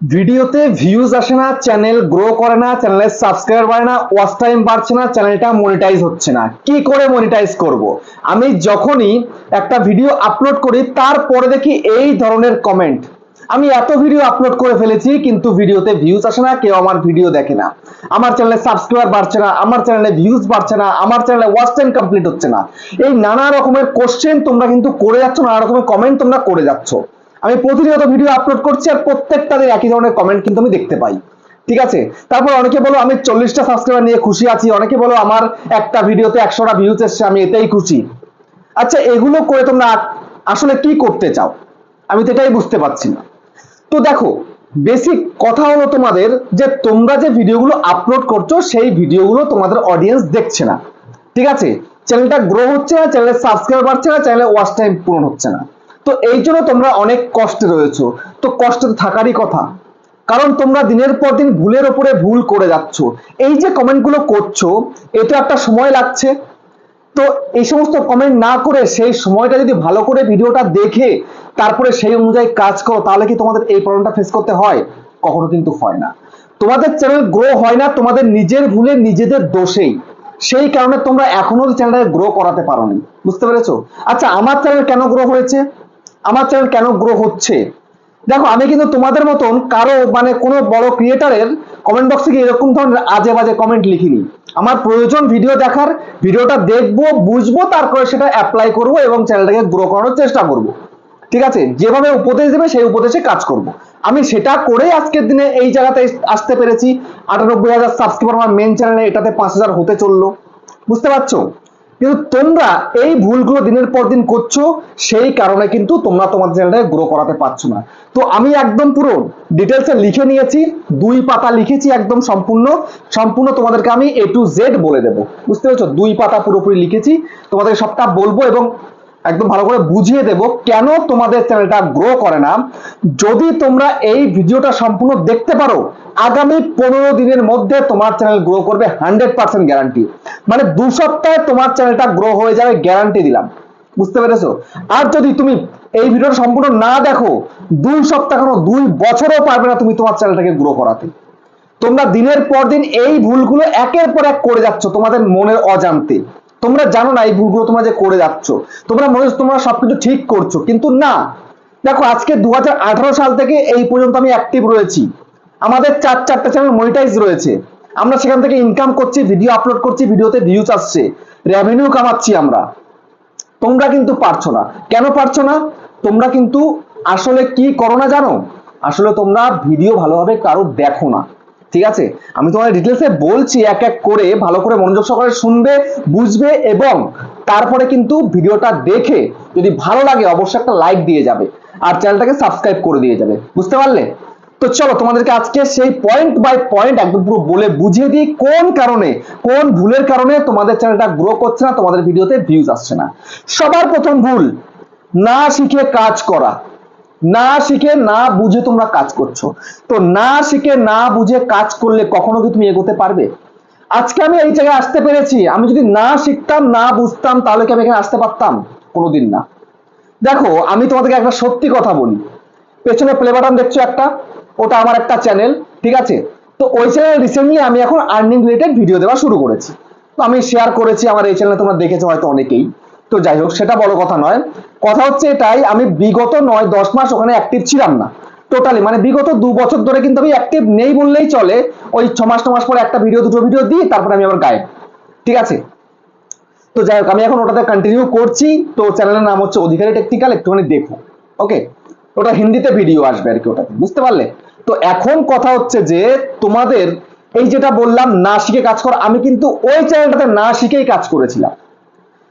ভিডিওতে ভিউজ আসে না চ্যানেল গ্রো করে না চ্যানেলের সাবস্ক্রাইবার বাড়ে না ওয়াচ টাইম বাড়ছে না চ্যানেলটা মনিটাইজ হচ্ছে না। কি করে মনিটাইজ করব? আমি যখনই একটা ভিডিও আপলোড করি, তারপরে দেখি এই ধরনের কমেন্ট আমি এত ভিডিও আপলোড করে ফেলেছি, কিন্তু ভিডিওতে ভিউজ আসে না, কেউ আমার ভিডিও দেখে না। আমার চ্যানেলে সাবস্ক্রাইবার বাড়ছে না, আমার চ্যানেলে ভিউজ বাড়ছে না, আমার চ্যানেলে ওয়াচ টাইম কমপ্লিট হচ্ছে না। এই নানা রকমের কোশ্চেন তোমরা কিন্তু করে যাচ্ছ, নানা রকমের কমেন্ট তোমরা করে যাচ্ছ। আমি প্রতিনিয়ত ভিডিও আপলোড করছি আর প্রত্যেকটাদের একই ধরনের কমেন্ট কিন্তু আমি দেখতে পাই। ঠিক আছে? তারপর অনেকে বলো, আমি চল্লিশটা সাবস্ক্রাইবার নিয়ে খুশি আছি। অনেকে বলো, আমার একটা ভিডিওতে একশোটা ভিউজ এসছে, আমি এতেই খুশি। আচ্ছা এগুলো করে তোমরা আসলে কি করতে চাও? আমি তো এটাই বুঝতে পারছি না। তো দেখো বেসিক কথা হলো তোমাদের যে তোমরা যে ভিডিওগুলো আপলোড করছ, সেই ভিডিওগুলো তোমাদের অডিয়েন্স দেখছে না। ঠিক আছে? চ্যানেলটা গ্রো হচ্ছে না চ্যানেলের সাবস্ক্রাইব বাড়ছে না চ্যানেলের ওয়াচ টাইম পূরণ হচ্ছে না। তো এই জন্য তোমরা অনেক কষ্টে রয়েছো। তো কষ্টে থাকারই কথা। কারণ তোমরা দিনের পর দিন ভুলের ওপরে ভুল করে যাচ্ছ। এই যে কমেন্টগুলো করছ এটা একটা সময় লাগছে। তো এই সমস্ত কমেন্ট না করে সেই সময়টা যদি ভালো করে ভিডিওটা দেখে, তারপরে সেই অনুযায়ী কাজ করো, তাহলে কি তোমাদের এই প্রবলেমটা ফেস করতে হয়? কখনো কিন্তু হয় না। তোমাদের চ্যানেল গ্রো হয় না, তোমাদের নিজের ভুলে নিজেদের দোষেই। সেই কারণে তোমরা এখনও চ্যানেলটাকে গ্রো করাতে পারোনি। বুঝতে পেরেছ? আচ্ছা আমার চ্যানেল কেন গ্রো হয়েছে? আমার চ্যানেল কেন গ্রো হচ্ছে? দেখো, আমি কিন্তু তোমাদের মতন কারও মানে কোনো বড় ক্রিয়েটারের কমেন্ট বক্সে গিয়ে এরকম ধরনের আজে বাজে কমেন্ট লিখিনি। আমার প্রয়োজন ভিডিও দেখার ভিডিওটা দেখব, বুঝব, তারপরে সেটা অ্যাপ্লাই করব এবং চ্যানেলটাকে গ্রো করানোর চেষ্টা করব। ঠিক আছে? যেভাবে উপদেশ দেবে, সেই উপদেশে কাজ করব। আমি সেটা করেই আজকের দিনে এই জায়গাতে আসতে পেরেছি। আটানব্বই হাজার সাবস্ক্রাইবার আমার মেন চ্যানেলে এটাতে পাঁচ হাজার হতে চলল। বুঝতে পারছ? কিন্তু তোমরা এই ভুলগুলো দিনের পর দিন করছ, সেই কারণে কিন্তু তোমরা তোমাদের চ্যানেলটাকে গ্রো করাতে পারছ না। তো আমি একদম পুরো ডিটেলসে লিখে নিয়েছি, দুই পাতা লিখেছি একদম সম্পূর্ণ। সম্পূর্ণ তোমাদেরকে আমি এ টু জেড বলে দেবো। বুঝতে পেরেছ? দুই পাতা পুরোপুরি লিখেছি। তোমাদের সবটা বলব এবং একদম ভালো করে বুঝিয়ে দেব কেন তোমাদের চ্যানেলটা গ্রো করে না। যদি তোমরা এই ভিডিওটা সম্পূর্ণ দেখতে পারো, আগামী পনেরো দিনের মধ্যে তোমার চ্যানেল গ্রো করবে হান্ড্রেড পার্সেন্ট গ্যারান্টি মানে দু সপ্তাহে তোমার চ্যানেলটা গ্রো হয়ে যাবে গ্যারান্টি দিলাম। বুঝতে পেরেছ? আর যদি তুমি এই ভিডিওটা সম্পূর্ণ না দেখো দুই সপ্তাহ কেন, দুই বছরও পারবে না তুমি তোমার চ্যানেলটাকে গ্রো করাতে। তোমরা দিনের পর দিন এই ভুলগুলো একের পর এক করে যাচ্ছ তোমাদের মনের অজান্তে। তোমরা জানো না এই ভুলগুলো তোমরা যে করে যাচ্ছ। তোমরা মনে তোমরা সবকিছু ঠিক করছ, কিন্তু না। দেখো, আজকে দু সাল থেকে এই পর্যন্ত আমি অ্যাক্টিভ রয়েছি। আমাদের চার চারটা চ্যানেল মনিটাইজ রয়েছে। আমরা সেখান থেকে ইনকাম করছি ভিডিও আপলোড করছি ভিডিওতে ভিউজ আসছে। রেভিনিউ কামাচ্ছি আমরা। তোমরা কিন্তু পারছ না। কেন পারছ না? তোমরা কিন্তু আসলে কি করো না জানো? আসলে তোমরা ভিডিও ভালোভাবে কারও দেখো না। ঠিক আছে? আমি তোমাদের ডিটেলসে বলছি এক এক করে, ভালো করে মনোযোগ সহকারে শুনবে, বুঝবে এবং তারপরে কিন্তু ভিডিওটা দেখে যদি ভালো লাগে অবশ্যই একটা লাইক দিয়ে যাবে আর চ্যানেলটাকে সাবস্ক্রাইব করে দিয়ে যাবে। বুঝতে পারলে? তো চলো তোমাদেরকে আজকে সেই পয়েন্ট বাই পয়েন্ট একদম পুরো বলে বুঝিয়ে দিই, কোন কারণে, কোন ভুলের কারণে তোমাদের চ্যানেলটা গ্রো করছে না, তোমাদের ভিডিওতে ভিউজ আসছে না। সবার প্রথম ভুল, না শিখে কাজ করা। না শিখে না বুঝে তোমরা কাজ করছ। তো না শিখে না বুঝে কাজ করলে কখনো কি তুমি এগোতে পারবে? আজকে আমি এই জায়গায় আসতে পেরেছি। আমি যদি না শিখতাম, না বুঝতাম, তাহলে কি আমি এখানে আসতে পারতাম? কোনোদিন না। দেখো, আমি তোমাদেরকে একটা সত্যি কথা বলি। পেছনে প্লে বাটন দেখছ একটা? ওটা আমার একটা চ্যানেল ঠিক আছে? তো ওই চ্যানেল রিসেন্টলি আমি এখন আর্নিং রিলেটেড ভিডিও দেওয়া শুরু করেছি। তো আমি শেয়ার করেছি, আমার এই চ্যানেলে তোমরা দেখেছ হয়তো অনেকেই। তো যাই হোক সেটা বড় কথা নয়। কথা হচ্ছে এটাই, আমি বিগত নয়, দশ মাস ওখানে অ্যাক্টিভ ছিলাম না। টোটালি মানে বিগত দু বছর ধরে কিন্তু আমি অ্যাক্টিভ নেই বললেই চলে। ওই ছ মাস মাস পরে একটা ভিডিও দুটো ভিডিও দিই, তারপরে আমি আবার গায়েব। ঠিক আছে? তো যাই হোক, আমি এখন ওটাতে কন্টিনিউ করছি। তো চ্যানেলের নাম হচ্ছে অধিকারী টেকনিক্যাল একটুখানি দেখো। ওকে ওটা হিন্দিতে ভিডিও আসবে আর কি ওটাতে, বুঝতে পারলে? তো এখন কথা হচ্ছে যে, তোমাদের এই যেটা বললাম, না শিখে কাজ কর, আমি কিন্তু ওই চ্যানেলটাতে না শিখেই কাজ করেছিলাম।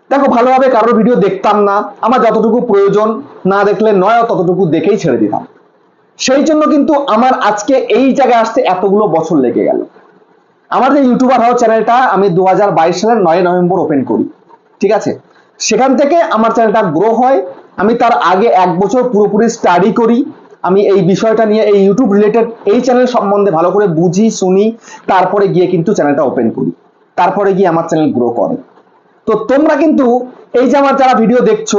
দেখো, ভালোভাবে কারোর ভিডিও দেখতাম না। আমার যতটুকু প্রয়োজন না দেখলে নয় ততটুকু দেখেই ছেড়ে দিতাম। সেই জন্য কিন্তু আমার আজকে এই জায়গায় আসতে এতগুলো বছর লেগে গেল। আমার যে ইউটিউবার হওয়ার চ্যানেলটা আমি দু সালের নয় নভেম্বর ওপেন করি। ঠিক আছে? সেখান থেকে আমার চ্যানেলটা গ্রো হয়। আমি তার আগে এক বছর পুরোপুরি স্টাডি করি। আমি এই বিষয়টা নিয়ে, এই ইউটিউব রিলেটেড এই চ্যানেল সম্বন্ধে ভালো করে বুঝি, শুনি। তারপরে গিয়ে কিন্তু চ্যানেলটা ওপেন করি। তারপরে গিয়ে আমার চ্যানেল গ্রো করে। তো তোমরা কিন্তু এই যে আমার যারা ভিডিও দেখছ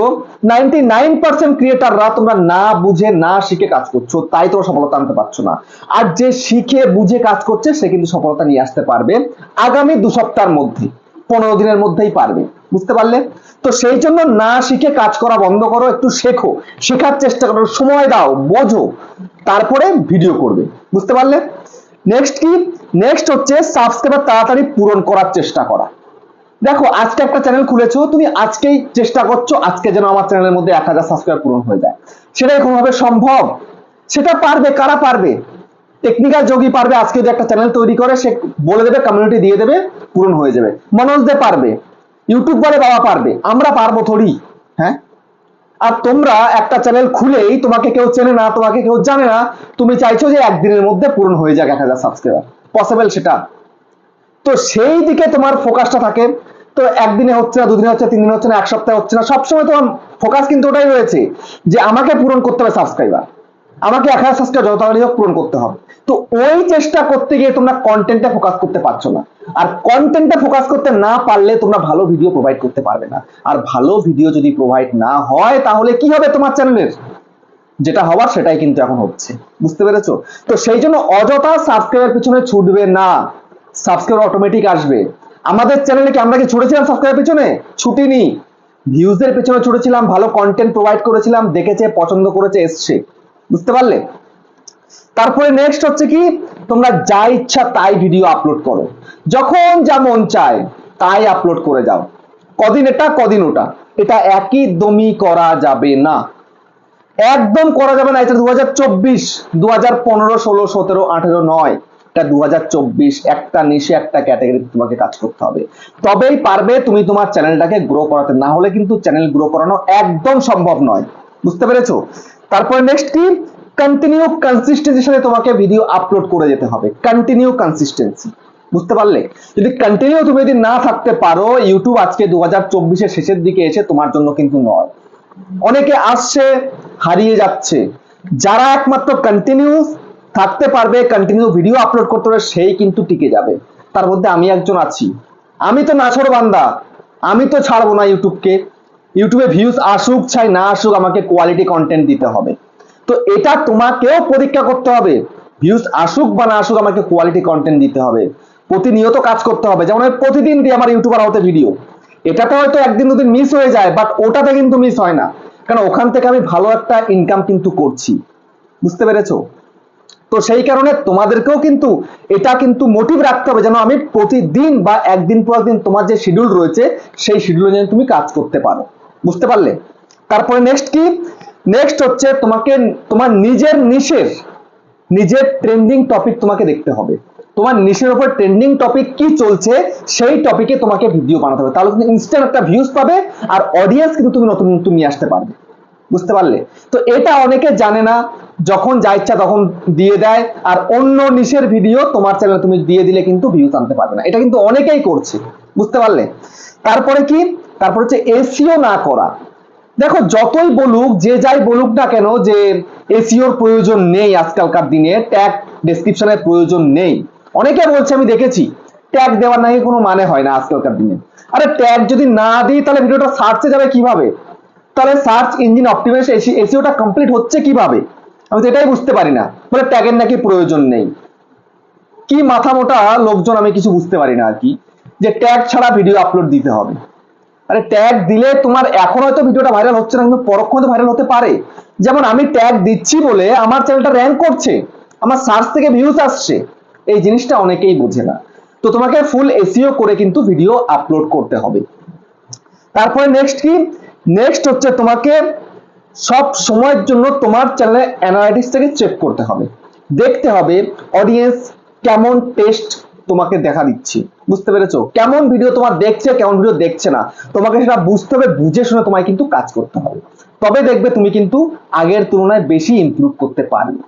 নাইনটি নাইন পার্সেন্ট ক্রিয়েটাররা তোমরা না বুঝে, না শিখে কাজ করছ, তাই তোমরা সফলতা আনতে পারছ না। আর যে শিখে, বুঝে কাজ করছে, সে কিন্তু সফলতা নিয়ে আসতে পারবে আগামী দু সপ্তাহের মধ্যে, পনেরো দিনের মধ্যেই পারবে। বুঝতে পারলে? তো সেই জন্য না শিখে কাজ করা বন্ধ করো, একটু শেখো, শেখার চেষ্টা করো, সময় দাও, বোঝো, তারপরে ভিডিও করবে। বুঝতে পারলে? নেক্সট কি? নেক্সট হচ্ছে সাবস্ক্রাইবার তাড়াতাড়ি পূরণ করার চেষ্টা করা। দেখো, আজকে একটা চ্যানেল খুলেছো, তুমি আজকেই চেষ্টা করছ আজকে যেন আমার চ্যানেলের মধ্যে এক হাজার সাবস্ক্রাইব পূরণ হয়ে যায়। সেটাই কোনোভাবে সম্ভব? সেটা পারবে, কারা পারবে? টেকনিক্যাল যোগী পারবে, আজকে যদি একটা চ্যানেল তৈরি করে, সে বলে দেবে কমিউনিটি দিয়ে দেবে, পূরণ হয়ে যাবে। মানুষদের পারবে ইউটিউব বলে বাবা পারবে, আমরা পারব থোড়ি হ্যাঁ? আর তোমরা একটা চ্যানেল খুলেই তোমাকে কেউ চেনে না, তোমাকে কেউ জানে না, তুমি চাইছো যে একদিনের মধ্যে পূরণ হয়ে যাক এক হাজার সাবস্ক্রাইবার পসিবল সেটা। তো সেই দিকে তোমার ফোকাসটা থাকে। তো একদিনে হচ্ছে না, দুদিনে হচ্ছে তিন দিনে হচ্ছে না, এক সপ্তাহে হচ্ছে না, সবসময় তোমার ফোকাস কিন্তু ওটাই রয়েছে যে আমাকে পূরণ করতে হবে সাবস্ক্রাইবার আমাকে এক হাজার সাবস্ক্রাইব যত তাড়াতাড়ি হোক পূরণ করতে হবে। তো ওই চেষ্টা করতে গিয়ে তোমরা কন্টেন্টে ফোকাস করতে পারছ না। আর কন্টেন্টে ফোকাস করতে না পারলে তোমরা ভালো ভিডিও প্রোভাইড করতে পারবে না। আর ভালো ভিডিও যদি প্রোভাইড না হয়, তাহলে কি হবে তোমার চ্যানেলের যেটা হওয়ার সেটাই কিন্তু এখন হচ্ছে। বুঝতে পেরেছ? তো সেই জন্য অযথা সাবস্ক্রাইবের পিছনে ছুটবে না। সাবস্ক্রাইব অটোমেটিক আসবে। আমাদের চ্যানেলে কি আমরা কি ছুটেছিলাম সাবস্ক্রাইবের পিছনে? ছুটিনি। ভিউজের পেছনে ছুটেছিলাম, ভালো কন্টেন্ট প্রোভাইড করেছিলাম, দেখেছে, পছন্দ করেছে, এসছে। বুঝতে পারলে? তারপরে নেক্সট হচ্ছে কি? তোমরা যা ইচ্ছা তাই ভিডিও আপলোড করো। যখন যা মন চায়, তাই আপলোড করে যাও। কদিন এটা, কদিন ওটা। এটা একই দমই করা যাবে না। একদম করা যাবে না, এটা দু হাজার চব্বিশ দু হাজার পনেরো, ষোলো, সতেরো, আঠেরো, নয়। এটা দু একটা নিশে, একটা ক্যাটাগরি তোমাকে কাজ করতে হবে। তবেই পারবে তুমি তোমার চ্যানেলটাকে গ্রো করাতে। না হলে কিন্তু চ্যানেল গ্রো করানো একদম সম্ভব নয়। বুঝতে পেরেছ? তারপরে নেক্সট কি? কন্টিনিউ কনসিস্টেন্সির সাথে তোমাকে ভিডিও আপলোড করে যেতে হবে। কন্টিনিউ কনসিস্টেন্সি বুঝতে পারলে? যদি কন্টিনিউ তুমি যদি না থাকতে পারো ইউটিউব আজকে দু হাজার শেষের দিকে এসে তোমার জন্য কিন্তু নয়। অনেকে আসছে, হারিয়ে যাচ্ছে। যারা একমাত্র কন্টিনিউ থাকতে পারবে কন্টিনিউ ভিডিও আপলোড করতে পারবে, সেই কিন্তু টিকে যাবে। তার মধ্যে আমি একজন আছি। আমি তো নাছর বান্দা। আমি তো ছাড়বো না ইউটিউবকে। ইউটিউবে ভিউজ আসুক চাই না আসুক, আমাকে কোয়ালিটি কন্টেন্ট দিতে হবে। তো এটা তোমাকেও পরীক্ষা করতে হবে। ভিউজ আসুক বা না আসুক, আমাকে কোয়ালিটি কন্টেন্ট দিতে হবে। প্রতিনিয়ত কাজ করতে হবে। যেমন প্রতিদিন দিই আমার ইউটিউবার হতে ভিডিও এটাতে হয়তো একদিন দুদিন মিস হয়ে যায় বাট ওটাতে কিন্তু মিস হয় না। কারণ ওখান থেকে আমি ভালো একটা ইনকাম কিন্তু করছি। বুঝতে পেরেছ? তো সেই কারণে তোমাদেরকেও কিন্তু এটা কিন্তু মোটিভ রাখতে হবে যেন আমি প্রতিদিন বা একদিন পর দিন তোমার যে শিডিউল রয়েছে, সেই শিডিউলে যেন তুমি কাজ করতে পারো। বুঝতে পারলে? তারপরে নেক্সট কি? নেক্সট হচ্ছে তোমাকে, তোমার নিজের নিশের নিজের ট্রেন্ডিং টপিক তোমাকে দেখতে হবে। তোমার নিশের উপর ট্রেন্ডিং টপিক কি চলছে, সেই টপিকে তোমাকে ভিডিও বানাতে হবে। তাহলে তুমি ইনস্ট্যান্ট একটা ভিউজ পাবে আর অডিয়েন্স কিন্তু তুমি নতুন নতুন নিয়ে আসতে পারবে। বুঝতে পারলে? তো এটা অনেকে জানে না যখন যা ইচ্ছা তখন দিয়ে দেয়, আর অন্য নিশের ভিডিও তোমার চ্যানেলে তুমি দিয়ে দিলে কিন্তু ভিউজ আনতে পারবে না। এটা কিন্তু অনেকেই করছে, বুঝতে পারলে? তারপরে কি? তারপর হচ্ছে এসিও না করা। দেখো, যতই বলুক, যে যাই বলুক না কেন, যে এসিওর প্রয়োজন নেই আজকালকার দিনে ট্যাগ ডেসক্রিপশনের প্রয়োজন নেই। অনেকে বলছে, আমি দেখেছি ট্যাগ দেওয়ার নাকি কোনো মানে হয় না আজকালকার দিনে। আরে ট্যাগ যদি না দিই, তাহলে ভিডিওটা সার্চে যাবে কীভাবে? তাহলে সার্চ ইঞ্জিন অপটিমাইজেশন এসিওটা কমপ্লিট হচ্ছে কীভাবে? আমি তো এটাই বুঝতে পারি না। বলে ট্যাগের নাকি প্রয়োজন নেই। কি মাথা মোটা লোকজন আমি কিছু বুঝতে পারি না আর কি। যে ট্যাগ ছাড়া ভিডিও আপলোড দিতে হবে। আরে ট্যাগ দিলে তোমার এখন হয়তো ভিডিওটা ভাইরাল হচ্ছে না, কিন্তু পরক্ষণে ভাইরাল হতে পারে। যেমন আমি ট্যাগ দিচ্ছি বলে আমার চ্যানেলটা র্যাঙ্ক করছে, আমার সার্চ থেকে ভিউজ আসছে, এই জিনিসটা অনেকেই বোঝে না। তো তোমাকে ফুল এসিও করে কিন্তু ভিডিও আপলোড করতে হবে। তারপরে নেক্সট কি? নেক্সট হচ্ছে তোমাকে সব সময়ের জন্য তোমার চ্যানেলে অ্যানালাইটিক্স থেকে চেক করতে হবে। দেখতে হবে অডিয়েন্স কেমন টেস্ট তোমাকে দেখা দিচ্ছে। বুঝতে পেরেছ? কেমন ভিডিও তোমার দেখছে, কেমন ভিডিও দেখছে না। তোমাকে সেটা বুঝতে হবে, বুঝে শুনে তোমায় কিন্তু কাজ করতে হবে। তবে দেখবে তুমি কিন্তু আগের তুলনায় বেশি ইমপ্রুভ করতে পারবে।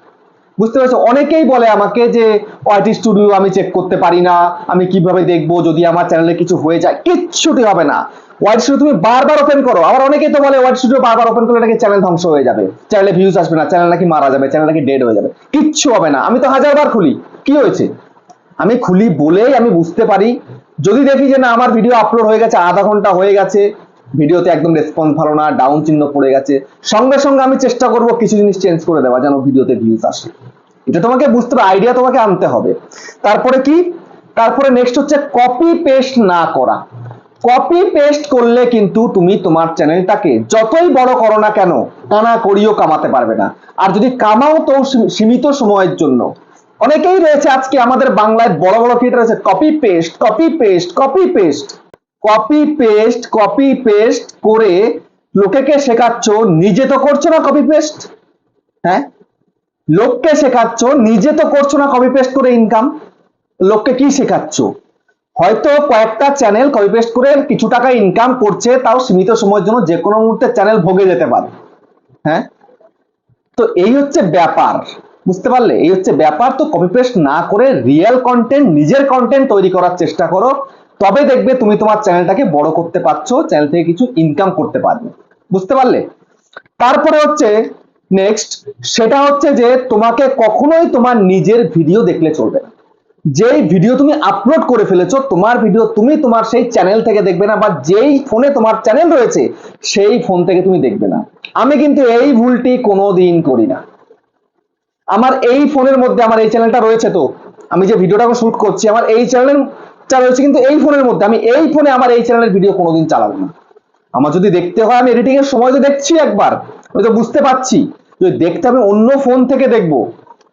বুঝতে পেরেছ? অনেকেই বলে আমাকে যে ওয়াইটি স্টুডিও আমি চেক করতে পারি না। আমি কীভাবে দেখব? যদি আমার চ্যানেলে কিছু হয়ে যায়। কিচ্ছুটি হবে না। ওয়াইট স্টুডিও তুমি বারবার ওপেন করো। আবার অনেকেই তো বলে ওয়াইট স্টুডিও বারবার ওপেন করলে নাকি চ্যানেল ধ্বংস হয়ে যাবে। চ্যানেলে ভিউজ আসবে না চ্যানেল নাকি মারা যাবে চ্যানেল নাকি ডেড হয়ে যাবে। কিচ্ছু হবে না। আমি তো হাজারবার খুলি। কি হয়েছে? আমি খুলি বলেই আমি বুঝতে পারি। যদি দেখি যে না, আমার ভিডিও আপলোড হয়ে গেছে, আধা ঘণ্টা হয়ে গেছে ভিডিওতে একদম রেসপন্স ভালো না ডাউন চিহ্ন পড়ে গেছে, সঙ্গে সঙ্গে আমি চেষ্টা করব কিছু জিনিস চেঞ্জ করে দেওয়া যেন ভিডিওতে ভিউজ আসে। এটা তোমাকে বুঝতে হবে আইডিয়া তোমাকে আনতে হবে। তারপরে কি? তারপরে নেক্সট হচ্ছে কপি পেস্ট না করা। কপি পেস্ট করলে কিন্তু তুমি তোমার চ্যানেলটাকে যতই বড় করো না কেন, টানা করিও কামাতে পারবে না। আর যদি কামাও তো সীমিত সময়ের জন্য। অনেকেই রয়েছে আজকে আমাদের বাংলায় বড় বড় ক্রিয়েটার আছে। Copy paste copy paste copy paste copy paste copy paste করে লোকেকে শেখাচ্ছ, নিজে তো করছ না কপি পেস্ট হ্যাঁ? লোককে শেখাচ্ছ, নিজে তো করছ না কপি পেস্ট করে ইনকাম লোককে কি শেখাচ্ছ? হয়তো কয়েকটা চ্যানেল কপি পেস্ট করে কিছু টাকা ইনকাম করছে, তাও সীমিত সময়ের জন্য যে কোনো মুহূর্তে চ্যানেল ভোগে যেতে পারে। হ্যাঁ? তো এই হচ্ছে ব্যাপার, বুঝতে পারলে? এই হচ্ছে ব্যাপার। তো কপি পেস্ট না করে রিয়েল কন্টেন্ট নিজের কন্টেন্ট তৈরি করার চেষ্টা করো। তবে দেখবে তুমি তোমার চ্যানেলটাকে বড় করতে পারছ চ্যানেল থেকে কিছু ইনকাম করতে পারবে। বুঝতে পারলে? তারপরে হচ্ছে নেক্সট সেটা হচ্ছে যে তোমাকে কখনোই তোমার নিজের ভিডিও দেখলে চলবে না। যেই ভিডিও তুমি আপলোড করে ফেলেছো, তোমার ভিডিও তুমি তোমার সেই চ্যানেল থেকে দেখবে না বা যেই ফোনে তোমার চ্যানেল রয়েছে, সেই ফোন থেকে তুমি দেখবে না। আমি কিন্তু এই ভুলটি কোনোদিন করি না। আমার এই ফোনের মধ্যে আমার এই চ্যানেলটা রয়েছে তো, আমি যে ভিডিওটা শুট করছি, আমার এই চ্যানেলটা রয়েছে কিন্তু এই ফোনের মধ্যে, আমি এই ফোনে আমার এই চ্যানেলের ভিডিও কোনোদিন চালাবো না। আমার যদি দেখতে হয়, আমি এডিটিং এর সময় তো দেখছি একবার, আমি তো বুঝতে পারছি। যদি দেখতে আমি অন্য ফোন থেকে দেখব।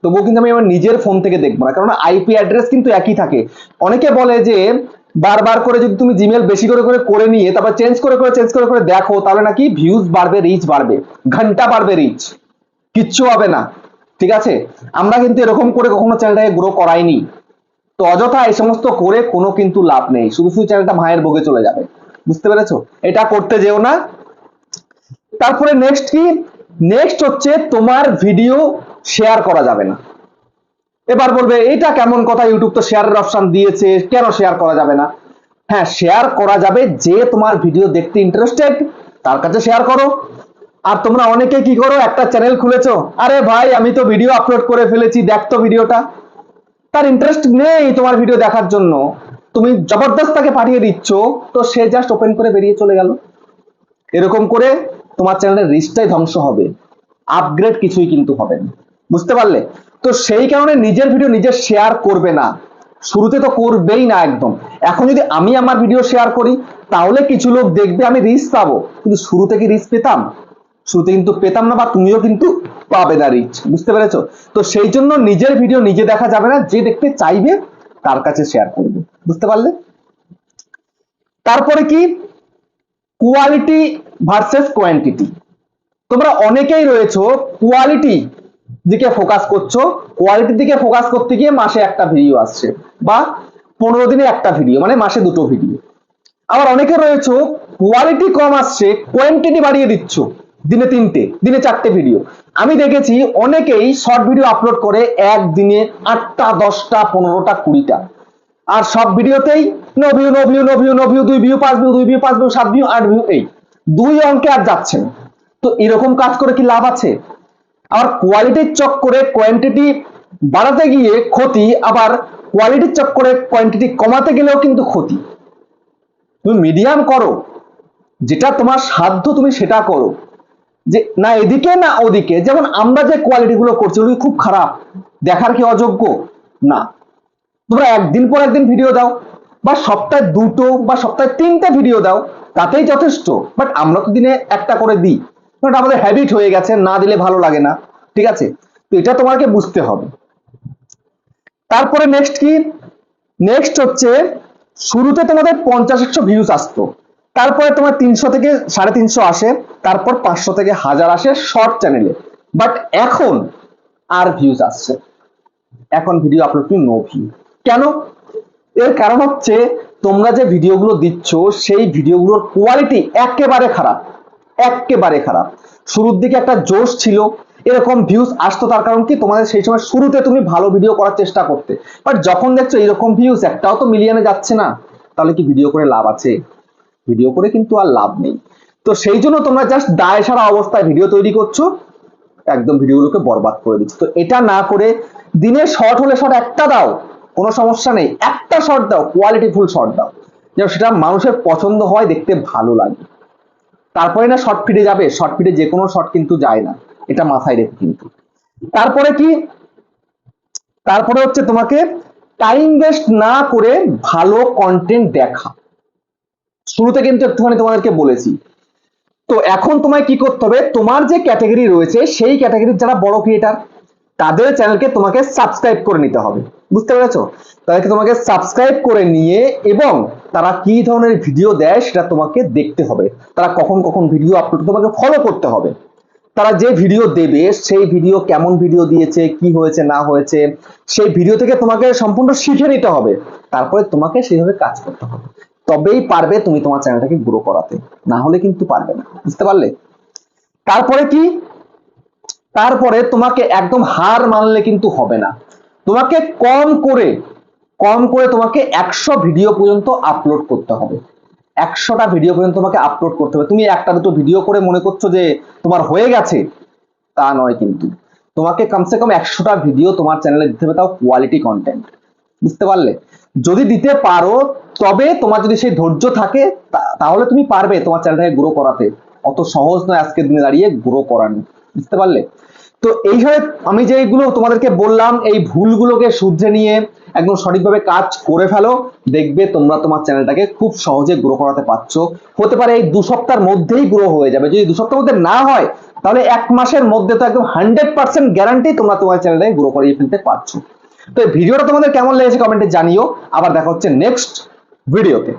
তবুও কিন্তু আমি আমার নিজের ফোন থেকে দেখব না। কারণ আইপি অ্যাড্রেস কিন্তু একই থাকে। অনেকে বলে যে, বারবার করে যদি তুমি জিমেল বেশি করে করে করে নিয়ে, তারপর চেঞ্জ করে করে চেঞ্জ করে করে দেখো, তাহলে নাকি ভিউজ বাড়বে রিচ বাড়বে। ঘণ্টা বাড়বে রিচ কিচ্ছু হবে না। ঠিক আছে? আমরা কিন্তু এরকম করে কখনো চ্যানেলটাকে গ্রো করাইনি। তো অযথা এই সমস্ত করে কোনো কিন্তু লাভ নেই। শুধু শুধু চ্যানেলটা মায়ের বগে চলে যাবে। বুঝতে পেরেছ? এটা করতে যেও না। তারপরে নেক্সট কি? নেক্সট হচ্ছে তোমার ভিডিও শেয়ার করা যাবে না। এবার বলবে, এটা কেমন কথা? ইউটিউব তো শেয়ারের অপশন দিয়েছে, কেন শেয়ার করা যাবে না? হ্যাঁ শেয়ার করা যাবে যে তোমার ভিডিও দেখতে ইন্টারেস্টেড তার কাছে শেয়ার করো। আর তোমরা অনেকে কি করো, একটা চ্যানেল খুলেছো, আরে ভাই, আমি তো ভিডিও আপলোড করে ফেলেছি, দেখ তো ভিডিওটা তার ইন্টারেস্ট নেই তোমার ভিডিও দেখার জন্য। তুমি জবরদস্ত তাকে পাঠিয়ে দিচ্ছ, তো সে জাস্ট ওপেন করে বেরিয়ে চলে গেল। এরকম করে তোমার চ্যানেলের রিচটাই ধ্বংস হবে। আপগ্রেড কিছুই কিন্তু হবে না। বুঝতে পারলে? তো সেই কারণে নিজের ভিডিও নিজে শেয়ার করবে না। শুরুতে তো করবেই না একদম। এখন যদি আমি আমার ভিডিও শেয়ার করি, তাহলে কিছু লোক দেখবে আমি রিচ পাবো। কিন্তু শুরুতে কি রিচ পেতাম? শুরুতে কিন্তু পেতাম না বা তুমিও কিন্তু পাবে না রিচ বুঝতে পেরেছ? তো সেই জন্য নিজের ভিডিও নিজে দেখা যাবে না, যে দেখতে চাইবে, তার কাছে শেয়ার করবে। বুঝতে পারলে? তারপরে কি? কোয়ালিটি ভার্সেস কোয়ান্টিটি তোমরা অনেকেই রয়েছো কোয়ালিটি দিকে ফোকাস করছ কোয়ালিটির দিকে ফোকাস করতে গিয়ে মাসে একটা ভিডিও আসছে বা পনেরো দিনে একটা ভিডিও মানে মাসে দুটো ভিডিও আবার অনেকে রয়েছে কোয়ালিটি কম আসছে কোয়ান্টিটি বাড়িয়ে দিচ্ছ, দিনে তিনটে, দিনে চারটে ভিডিও আমি দেখেছি অনেকেই শর্ট ভিডিও আপলোড করে একদিনে আটটা, দশটা, পনেরোটা, কুড়িটা। আর সব ভিডিওতেই no view no view no view no view দুই ভিউ পাঁচ ভিউ দুই ভিউ পাঁচ ভিউ সাত ভিউ আট ভিউ এই দুই অঙ্কে আর যাচ্ছে না। তো এরকম কাজ করে কি লাভ আছে? আবার কোয়ালিটির চক্করে কোয়ান্টিটি বাড়াতে গিয়ে ক্ষতি, আবার কোয়ালিটির চক্করে কোয়ান্টিটি কমাতে গেলেও কিন্তু ক্ষতি। তুমি মিডিয়াম করো, যেটা তোমার সাধ্য তুমি সেটা করো। যে না এদিকে না ওদিকে, যেমন আমরা যে কোয়ালিটিগুলো করছি ওগুলো খুব খারাপ, দেখার কি অযোগ্য? না। তোমরা একদিন পর একদিন ভিডিও দাও, বা সপ্তাহে দুটো বা সপ্তাহে তিনটে ভিডিও দাও, তাতেই যথেষ্ট। বাট আমরা তো দিনে একটা করে দিই। এটা আমাদের হ্যাবিট হয়ে গেছে, না দিলে ভালো লাগে না। ঠিক আছে? তো এটা তোমাকে বুঝতে হবে। তারপরে নেক্সট কি? নেক্সট হচ্ছে, শুরুতে তোমাদের পঞ্চাশ, একশো ভিউজ আসতো। তারপরে তোমার তিনশো থেকে সাড়ে তিনশো আসে, তারপর পাঁচশো থেকে হাজার আসে শর্ট চ্যানেলে বাট এখন আর ভিউজ আসছে এখন video upload to no view কেন? এর কারণ হচ্ছে, তোমরা যে ভিডিওগুলো দিচ্ছ, সেই ভিডিওগুলোর কোয়ালিটি একেবারে খারাপ। একেবারে খারাপ। শুরুর দিকে একটা জোশ ছিল, এরকম ভিউজ আসতো তার কারণ কি, তোমাদের সেই সময় শুরুতে তুমি ভালো ভিডিও করার চেষ্টা করতে। বাট যখন দেখছ এরকম ভিউজ একটাও তো মিলিয়নে যাচ্ছে না, তাহলে কি ভিডিও করে লাভ আছে? ভিডিও করে কিন্তু আর লাভ নেই। তো সেই জন্য তোমরা জাস্ট দায় সারা অবস্থায় ভিডিও তৈরি করছ, একদম ভিডিওগুলোকে বরবাদ করে দিচ্ছ। তো এটা না করে দিনে শর্ট হলে শর্ট একটা দাও, কোনো সমস্যা নেই। একটা শর্ট দাও কোয়ালিটিফুল শর্ট দাও। যেন সেটা মানুষের পছন্দ হয়, দেখতে ভালো লাগে। তারপরে না শর্ট ফিটে যাবে শর্ট ফিটে যে কোনো শর্ট কিন্তু যায় না, এটা মাথায় রেখে কিন্তু। তারপরে কি? তারপরে হচ্ছে তোমাকে টাইম ওয়েস্ট না করে ভালো কন্টেন্ট দেখা। শুরুতে কিন্তু একটুখানি তোমাদেরকে বলেছি। তো এখন তোমায় কি করতে হবে? তোমার যে ক্যাটাগরি রয়েছে, সেই ক্যাটাগরির যারা বড় ক্রিয়েটার তাদের চ্যানেলকে তোমাকে সাবস্ক্রাইব করে নিতে হবে। বুঝতে পেরেছ? তাদেরকে তোমাকে সাবস্ক্রাইব করে নিয়ে এবং তারা কি ধরনের ভিডিও দেয় সেটা তোমাকে দেখতে হবে। তারা কখন কখন ভিডিও আপলোড তোমাকে ফলো করতে হবে। তারা যে ভিডিও দেবে, সেই ভিডিও কেমন ভিডিও দিয়েছে, কি হয়েছে, না হয়েছে, সেই ভিডিও থেকে তোমাকে সম্পূর্ণ শিখে নিতে হবে। তারপরে তোমাকে সেইভাবে কাজ করতে হবে। তবেই পারবে তুমি তোমার চ্যানেলটাকে গ্রো করাতে। না হলে কিন্তু পারবে না। বুঝতে পারলে? তারপরে কি? তারপরে তোমাকে একদম হার মানলে কিন্তু হবে না। তোমাকে কম করে কম করে তোমাকে একশো ভিডিও পর্যন্ত আপলোড করতে হবে। একশোটা ভিডিও পর্যন্ত তোমাকে আপলোড করতে হবে। তুমি একটা দুটো ভিডিও করে মনে করছ যে তোমার হয়ে গেছে, তা নয় কিন্তু। তোমাকে কমসে কম একশোটা ভিডিও তোমার চ্যানেলে দিতে হবে, তাও কোয়ালিটি কন্টেন্ট বুঝতে পারলে? যদি দিতে পারো, তবে তোমার যদি সেই ধৈর্য থাকে তাহলে তুমি পারবে তোমার চ্যানেলটাকে গ্রো করাতে। অত সহজ নয় আজকের দিনে দাঁড়িয়ে গ্রো করানো। বুঝতে পারলে? তো এইভাবে আমি যেগুলো তোমাদেরকে বললাম, এই ভুলগুলোকে শুধরে নিয়ে একদম সঠিকভাবে কাজ করে ফেলো। দেখবে তোমরা তোমার চ্যানেলটাকে খুব সহজে গ্রো করাতে পারছ। হতে পারে এই দু সপ্তাহের মধ্যেই গ্রো হয়ে যাবে। যদি দু সপ্তাহের মধ্যে না হয়, তাহলে এক মাসের মধ্যে তো একদম হান্ড্রেড পার্সেন্ট গ্যারান্টি তোমরা তোমার চ্যানেলটাকে গ্রো করিয়ে ফেলতে পারছ। তো এই ভিডিওটা তোমাদের কেমন লেগেছে কমেন্টে জানিও। আবার দেখা হচ্ছে নেক্সট ভিডিওতে